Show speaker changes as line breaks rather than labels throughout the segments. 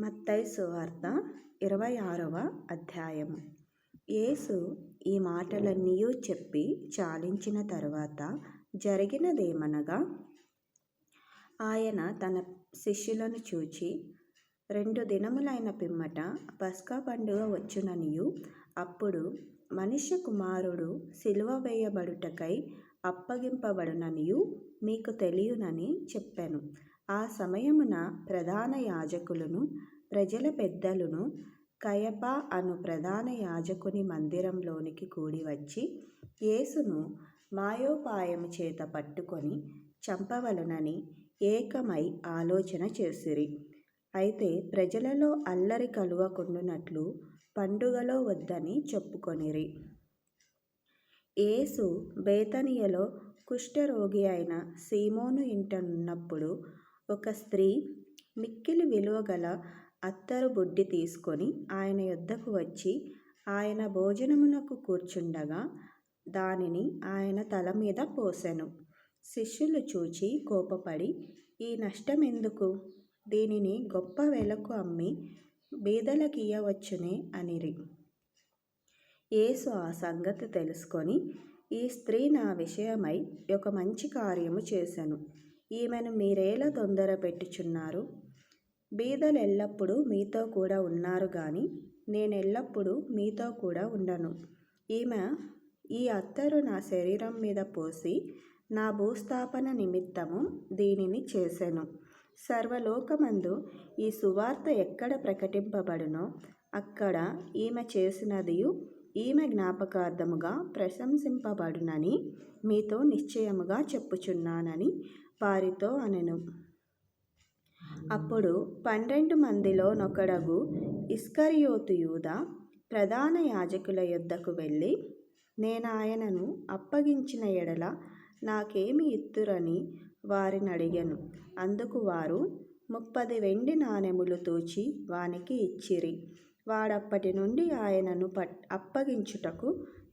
మత్తై సువార్త ఇరవై ఆరవ అధ్యాయము. యేసు ఈ మాటలన్నీ చెప్పి చాలించిన తరువాత జరిగినదేమనగా ఆయన తన శిష్యులను చూచి రెండు దినములైన పిమ్మట పస్కా పండుగ వచ్చుననియు. అప్పుడు మనుష్య కుమారుడు సిలువ వేయబడుటకై అప్పగింపబడుననియు మీకు తెలియనని చెప్పాను. ఆ సమయమున ప్రధాన యాజకులను ప్రజల పెద్దలను కయప అను ప్రధాన యాజకుని మందిరంలోనికి కూడి వచ్చి యేసును మాయోపాయము చేత పట్టుకొని చంపవలనని ఏకమై ఆలోచన చేసిరి. అయితే ప్రజలలో అల్లరి కలువకుండునట్లు పండుగలో వద్దని చెప్పుకొనిరి. యేసు బేతనియలో కుష్ఠరోగి అయిన సీమోను ఇంటనున్నప్పుడు ఒక స్త్రీ మిక్కిలి విలువగల అత్తరు బుడ్డి తీసుకొని ఆయన యొద్దకు వచ్చి ఆయన భోజనమునకు కూర్చుండగా దానిని ఆయన తల మీద పోసెను. శిష్యులు చూచి కోపపడి ఈ నష్టం ఎందుకు దీనిని గొప్ప వెలకు అమ్మి బీదలకియ్యవచ్చునే అనిరి యేసు ఆ సంగతి తెలుసుకొని ఈ స్త్రీ నా విషయమై ఒక మంచి కార్యము చేశాను ఈమెను మీరేలా తొందర పెట్టుచున్నారు? బీదలు ఎల్లప్పుడూ మీతో కూడా ఉన్నారు కానీ నేను ఎల్లప్పుడూ మీతో కూడా ఉండను. ఈమె ఈ అత్తరు నా శరీరం మీద పోసి నా భూస్థాపన నిమిత్తము దీనిని చేశాను సర్వలోకమందు ఈ సువార్త ఎక్కడ ప్రకటింపబడునో అక్కడ ఈమె చేసినదియు ఈమె జ్ఞాపకార్థముగా ప్రశంసింపబడునని మీతో నిశ్చయముగా చెప్పుచున్నానని వారితో అనెను. అప్పుడు పన్నెండు మందిలో నొకడగు ఇస్కరియోతు యూద ప్రధాన యాజకుల యొద్దకు వెళ్ళి నేను ఆయనను అప్పగించిన ఎడల నాకేమి ఇత్తురని వారిని అడిగాను అందుకు వారు ముప్పది వెండి నాణెములు తూచి వానికి ఇచ్చిరి. వాడప్పటి నుండి ఆయనను పట్ అప్పగించుటకు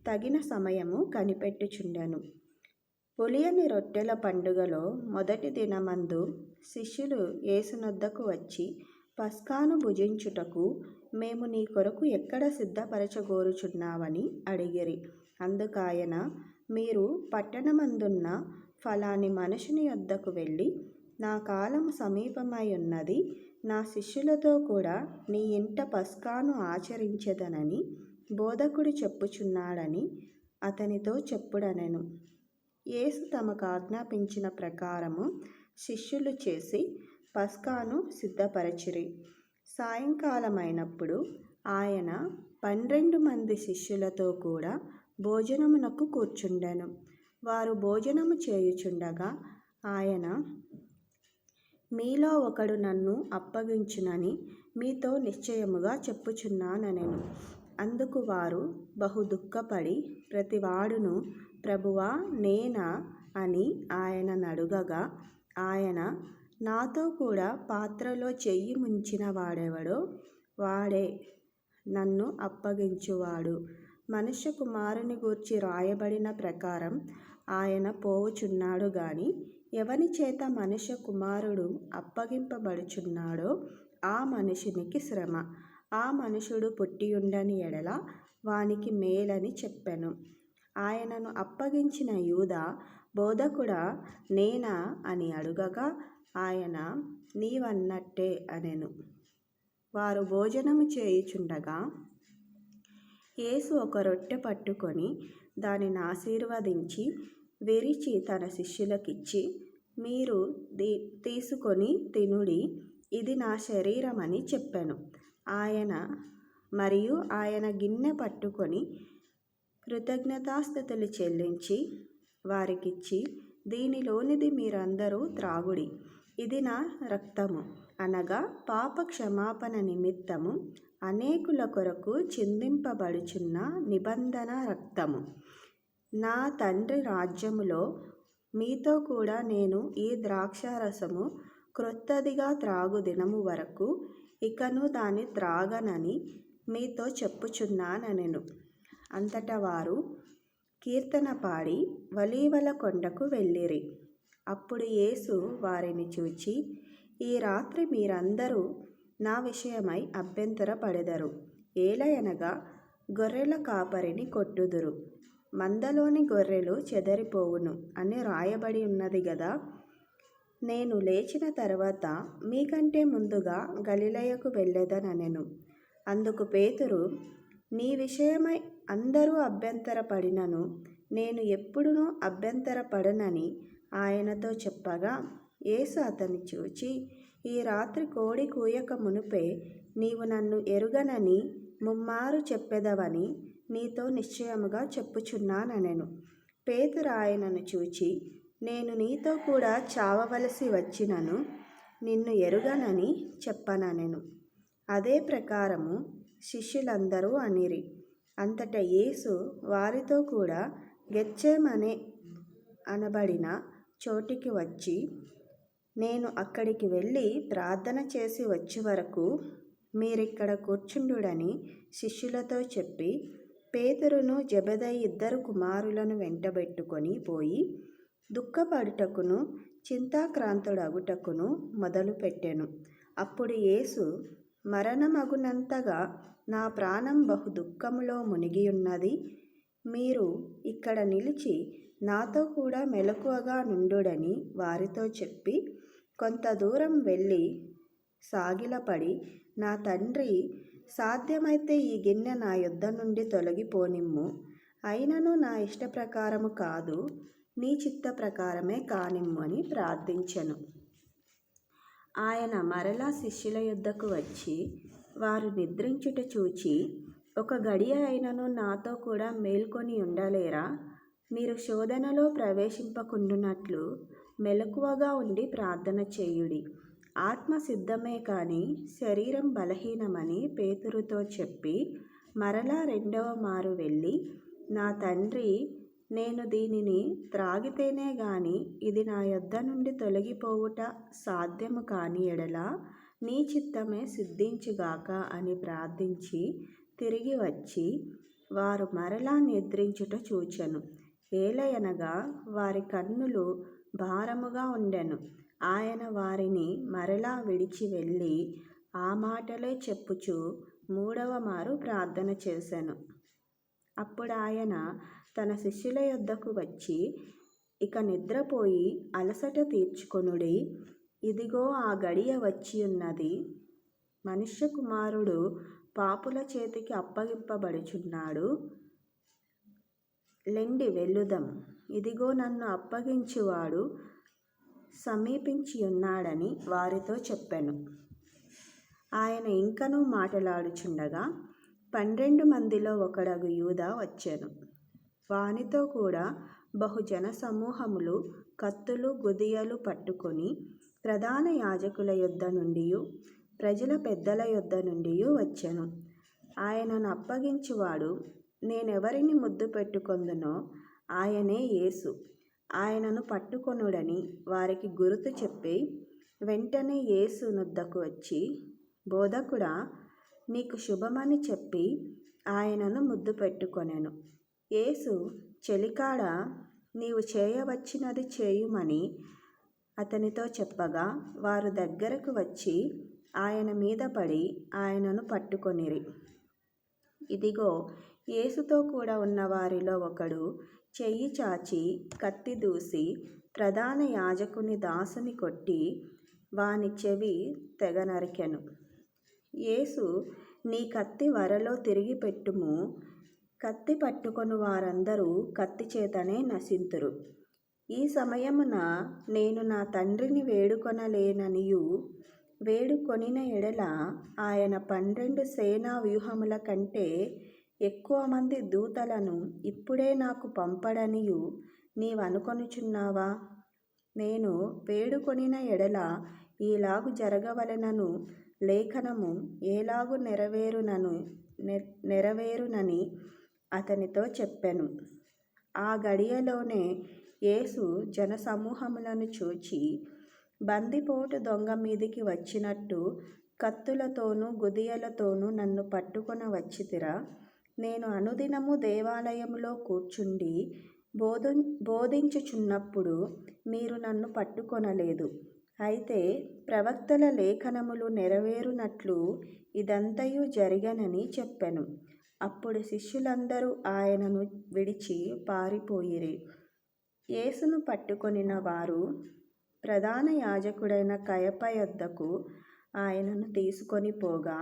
తగిన సమయము కనిపెట్టుచుండెను. పులియని రొట్టెల పండుగలో మొదటి దినమందు శిష్యులు యేసునొద్దకు వచ్చి పస్కాను భుజించుటకు మేము నీ కొరకు ఎక్కడ సిద్ధపరచగోరుచున్నావని అడిగిరి. అందుకాయన మీరు పట్టణమందున్న ఫలాని మనుషుని వద్దకు వెళ్ళి నా కాలం సమీపమై ఉన్నది నా శిష్యులతో కూడా నీ ఇంట పస్కాను ఆచరించదనని బోధకుడు చెప్పుచున్నాడని అతనితో చెప్పుడనెను. యేసు తమకు ఆజ్ఞాపించిన ప్రకారము శిష్యులు చేసి పస్కాను సిద్ధపరచిరి. సాయంకాలమైనప్పుడు ఆయన పన్నెండు మంది శిష్యులతో కూడా భోజనమునకు కూర్చుండెను. వారు భోజనము చేయుచుండగా ఆయన మీలో ఒకడు నన్ను అప్పగించునని మీతో నిశ్చయముగా చెప్పుచున్నానెను అందుకు వారు బహు దుఃఖపడి ప్రతివాడును ప్రభువా నేనా? అని ఆయన నడుగగా ఆయన నాతో కూడా పాత్రలో చెయ్యి ముంచిన వాడెవడో వాడే నన్ను అప్పగించువాడు. మనుష్య కుమారుని గూర్చి రాయబడిన ప్రకారం ఆయన పోవుచున్నాడు గాని ఎవని చేత మనుష్య కుమారుడు అప్పగింపబడుచున్నాడో ఆ మనిషినికి శ్రమ. ఆ మనుషుడు పుట్టియుండని ఎడల వానికి మేలని చెప్పెను. ఆయనను అప్పగించిన యూద బోధకుడా నేనా అని అడుగగా ఆయన నీవన్నట్టే అనెను. వారు భోజనము చేయుచుండగా యేసు ఒక రొట్టె పట్టుకొని దానిని ఆశీర్వదించి విరిచి తన శిష్యులకిచ్చి మీరు దీ తీసుకొని తినుడి ఇది నా శరీరం అని చెప్పాను. ఆయన మరియు ఆయన గిన్నె పట్టుకొని కృతజ్ఞతాస్థుతులు చెల్లించి వారికిచ్చి దీనిలోనిది మీరందరూ త్రాగుడి. ఇది నా రక్తము. అనగా పాప క్షమాపణ నిమిత్తము అనేకుల కొరకు చిందింపబడుచున్న నిబంధన రక్తము. నా తండ్రి రాజ్యములో మీతో కూడా నేను ఈ ద్రాక్షారసము క్రొత్తదిగా త్రాగు దినము వరకు ఇకను దాన్ని త్రాగనని మీతో చెప్పుచున్నానెను అంతటా వారు కీర్తన పాడి వలీవల కొండకు వెళ్ళిరి. అప్పుడు యేసు వారిని చూచి ఈ రాత్రి మీరందరూ నా విషయమై అభ్యంతరపడెదరు. ఏలయనగా గొర్రెల కాపరిని కొట్టుదురు. మందలోని గొర్రెలు చెదరిపోవును అని రాయబడి ఉన్నది గదా నేను లేచిన తర్వాత మీకంటే ముందుగా గలిలయకు వెళ్ళేదనెను అందుకు పేతురు నీ విషయమై అందరూ అభ్యంతరపడినను నేను ఎప్పుడునూ అభ్యంతరపడనని ఆయనతో చెప్పగా యేసు అతన్ని చూచి ఈ రాత్రి కోడి కూయక మునుపే నీవు నన్ను ఎరుగనని ముమ్మారు చెప్పెదవని నీతో నిశ్చయముగా చెప్పుచున్నానెను పేతురు ఆయనను చూచి నేను నీతో కూడా చావవలసి వచ్చినను నిన్ను ఎరుగనని చెప్పననెను. అదే ప్రకారము శిష్యులందరూ అనిరి. అంతట యేసు వారితో కూడా గెచ్చేమనే అనబడిన చోటికి వచ్చి నేను అక్కడికి వెళ్ళి ప్రార్థన చేసి వచ్చే వరకు మీరిక్కడ కూర్చుండుడని శిష్యులతో చెప్పి పేదరును జబెదయి ఇద్దరు కుమారులను వెంటబెట్టుకొని పోయి దుఃఖపడుటకును చింతాక్రాంతుడగుటకును మొదలుపెట్టెను. అప్పుడు యేసు మరణమగునంతగా నా ప్రాణం బహు దుఃఖములో మునిగియున్నది. మీరు ఇక్కడ నిలిచి నాతో కూడా మెలకువగా నుండుడని వారితో చెప్పి కొంత దూరం వెళ్ళి సాగిలపడి నా తండ్రి సాధ్యమైతే ఈ గిన్నె నా యుద్ధ నుండి తొలగిపోనిమ్ము. అయినను నా ఇష్ట ప్రకారము కాదు నీ చిత్త ప్రకారమే కానిమ్ము అని ప్రార్థించెను. ఆయన మరలా శిష్యుల యుద్ధకు వచ్చి వారు నిద్రించుట చూచి ఒక గడియ అయినను నాతో కూడా మేల్కొని ఉండలేరా? మీరు శోధనలో ప్రవేశింపకుండునట్లు మెలకువగా ఉండి ప్రార్థన చేయుడి. ఆత్మ సిద్ధమే కానీ శరీరం బలహీనమని పేతురుతో చెప్పి మరలా రెండవ మారు వెళ్ళి నా తండ్రి నేను దీనిని త్రాగితేనే గాని ఇది నా యొద్ద నుండి తొలగిపోవుట సాధ్యము కాని ఎడల నీ చిత్తమే సిద్ధించుగాక అని ప్రార్థించి తిరిగి వచ్చి వారు మరలా నిద్రించుట చూచెను. ఏలయనగా వారి కన్నులు భారముగా ఉండెను. ఆయన వారిని మరలా విడిచి వెళ్ళి ఆ మాటలే చెప్పుచు మూడవ మారు ప్రార్థన చేశాను అప్పుడు ఆయన తన శిష్యుల యొద్దకు వచ్చి ఇక నిద్రపోయి అలసట తీర్చుకొనుడి ఇదిగో ఆ గడియ వచ్చి ఉన్నది మనుష్య కుమారుడు పాపుల చేతికి అప్పగింపబడుచున్నాడు. లెండి వెళ్ళుదం. ఇదిగో నన్ను అప్పగించువాడు సమీపించి ఉన్నాడని వారితో చెప్పాను. ఆయన ఇంకనూ మాటలాడుచుండగా పన్నెండు మందిలో ఒకడగు యూద వచ్చాను. వానితో కూడా బహుజన సమూహములు కత్తులు గుదియలు పట్టుకొని ప్రధాన యాజకుల యొద్ద నుండి ప్రజల పెద్దల యొద్ద నుండి వచ్చెను. ఆయనను అప్పగించువాడు నేనెవరిని ముద్దు పెట్టుకొందునో ఆయనే యేసు. ఆయనను పట్టుకొనుడని వారికి గురుతు చెప్పి వెంటనే యేసు నుద్దకు వచ్చి బోధకుడా నీకు శుభమని చెప్పి ఆయనను ముద్దు పెట్టుకొనెను. యేసు చెలికాడ నీవు చేయవచ్చినది చేయుమని అతనితో చెప్పగా వారు దగ్గరకు వచ్చి ఆయన మీద పడి ఆయనను పట్టుకొనిరి. ఇదిగో యేసుతో కూడా ఉన్న వారిలో ఒకడు చెయ్యి చాచి కత్తి దూసి ప్రధాన యాజకుని దాసుని కొట్టి వాని చెవి తెగ నరికెను. యేసు నీ కత్తి వరలో తిరిగి పెట్టుము కత్తి పట్టుకొని వారందరూ కత్తి చేతనే నశింతురు. ఈ సమయమున నేను నా తండ్రిని వేడుకొనలేననియు వేడుకొనిన ఎడల ఆయన పన్నెండు సేనా వ్యూహముల కంటే ఎక్కువ మంది దూతలను ఇప్పుడే నాకు పంపడనియు నీవనుకొనుచున్నావా? నేను వేడుకొనిన ఎడల ఈలాగు జరగవలెనను లేఖనము ఏలాగు నెరవేరునను నెరవేరునని అతనితో చెప్పాను. ఆ గడియలోనే యేసు జనసమూహములను చూచి బందిపోటు దొంగ మీదికి వచ్చినట్టు కత్తులతోనూ గుదియలతోనూ నన్ను పట్టుకొన వచ్చితిరా. నేను అనుదినము దేవాలయములో కూర్చుండి బోధ బోధించుచున్నప్పుడు మీరు నన్ను పట్టుకొనలేదు. అయితే ప్రవక్తల లేఖనములు నెరవేరునట్లు ఇదంతయు జరిగనని చెప్పాను. అప్పుడు శిష్యులందరూ ఆయనను విడిచి పారిపోయిరి. యేసును పట్టుకొనిన వారు ప్రధాన యాజకుడైన కయప యొద్దకు ఆయనను తీసుకొని పోగా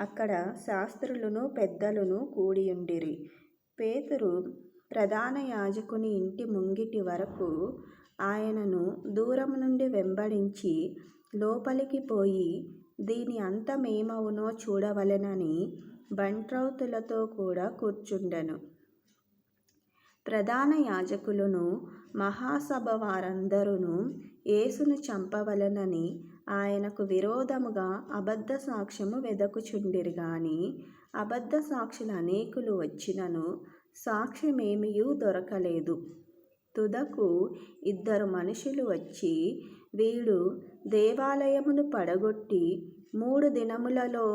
అక్కడ శాస్త్రులను పెద్దలను కూడియుండిరి. పేతురు ప్రధాన యాజకుని ఇంటి ముంగిటి వరకు ఆయనను దూరం నుండి వెంబడించి లోపలికి పోయి దీని అంతమేమవునో చూడవలెనని బంట్రౌతులతో కూడా కూర్చుండెను. ప్రధాన యాజకులను మహాసభ వారందరూ యేసును చంపవలెనని ఆయనకు విరోధముగా అబద్ధ సాక్ష్యము వెదకుచుండిరి గాని అబద్ధ సాక్షులు అనేకులు వచ్చినను సాక్ష్యమేమియూ దొరకలేదు. తుదకు ఇద్దరు మనుషులు వచ్చి వీడు దేవాలయమును పడగొట్టి మూడు దినములలో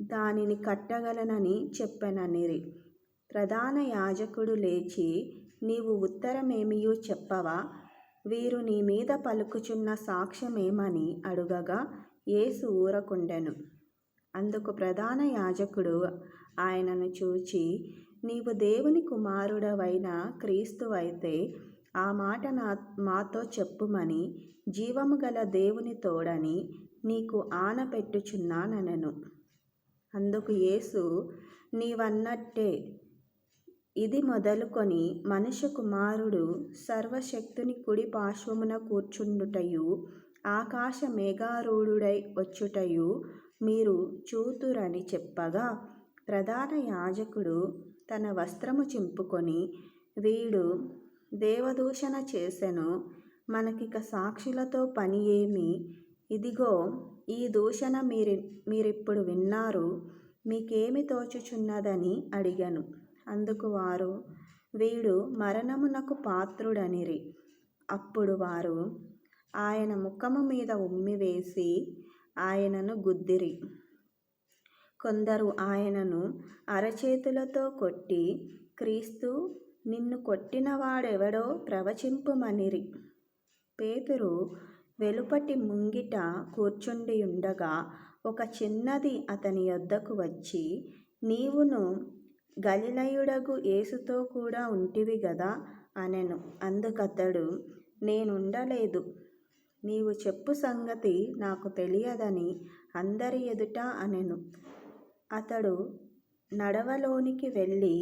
దానిని కట్టగలనని చెప్పననిరి. ప్రధాన యాజకుడు లేచి నీవు ఉత్తరమేమియూ చెప్పవా? వీరు నీ మీద పలుకుచున్న సాక్ష్యమేమని అడుగగా యేసు ఊరకుండెను. అందుకు ప్రధాన యాజకుడు ఆయనను చూచి నీవు దేవుని కుమారుడవైన క్రీస్తువైతే ఆ మాట నా మాతో చెప్పుమని జీవము గల దేవుని తోడని నీకు ఆనపెట్టుచున్నానను అందుకు యేసు నీవన్నట్టే ఇది మొదలుకొని మనుష్య కుమారుడు సర్వశక్తుని కుడి పార్శ్వమున కూర్చుండుటయు ఆకాశ మేఘారూఢుడై వచ్చుటయు మీరు చూతురని చెప్పగా ప్రధాన యాజకుడు తన వస్త్రము చింపుకొని వీడు దేవదూషణ చేసెను మనకిక సాక్షులతో పని ఏమి? ఇదిగో ఈ దూషణ మీరు మీరిప్పుడు విన్నారు మీకేమి తోచుచున్నదని అడిగాను. అందుకు వారు వీడు మరణమునకు పాత్రుడనిరి. అప్పుడు వారు ఆయన ముఖము మీద ఉమ్మివేసి ఆయనను గుద్దిరి. కొందరు ఆయనను అరచేతులతో కొట్టి క్రీస్తు నిన్ను కొట్టినవాడెవడో ప్రవచింపుమనిరి. పేతురు వెలుపటి ముంగిట కూర్చుండియుండగా ఒక చిన్నది అతని యొద్దకు వచ్చి నీవును గలిలయుడగు యేసుతో కూడా ఉంటివి గదా? అనెను. అందుకతడు నేనుండలేదు. నీవు చెప్పు సంగతి నాకు తెలియదని అందరి ఎదుట అనెను. అతడు నడవలోనికి వెళ్ళి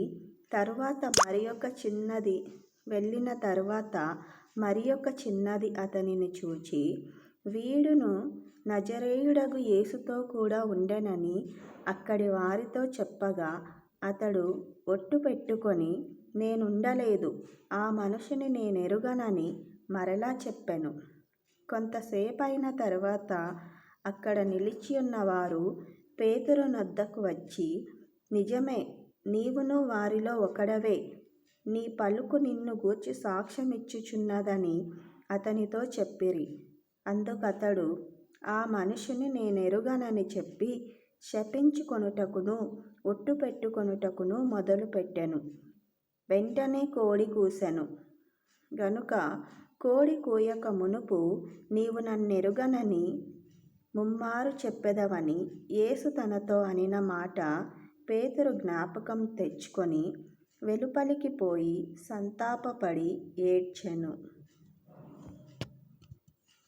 తరువాత మరి ఒక చిన్నది వెళ్ళిన తరువాత మరి ఒక చిన్నది అతనిని చూచి వీడును నజరేయుడగు యేసుతో కూడా ఉండెనని అక్కడి వారితో చెప్పగా అతడు ఒట్టు పెట్టుకొని నేనుండలేదు ఆ మనుషుని నేనెరుగనని మరలా చెప్పాను. కొంతసేపైన తర్వాత అక్కడ నిలిచి ఉన్నవారు పేతురు నొద్దకు వచ్చి నిజమే నీవును వారిలో ఒకడవే నీ పలుకు నిన్ను గూర్చి సాక్ష్యమిచ్చుచున్నదని అతనితో చెప్పిరి. అందుకతడు ఆ మనిషిని నేనెరుగనని చెప్పి శపించుకొనుటకును ఒట్టు పెట్టుకొనుటకును మొదలుపెట్టెను. వెంటనే కోడి కూసెను. గనుక కోడి కూయక మునుపు నీవు నన్నెరుగనని ముమ్మారు చెప్పెదవని యేసు తనతో అనిన మాట పేతురు జ్ఞాపకం తెచ్చుకొని వెలుపలికి పోయి సంతాపపడి ఏడ్చెను.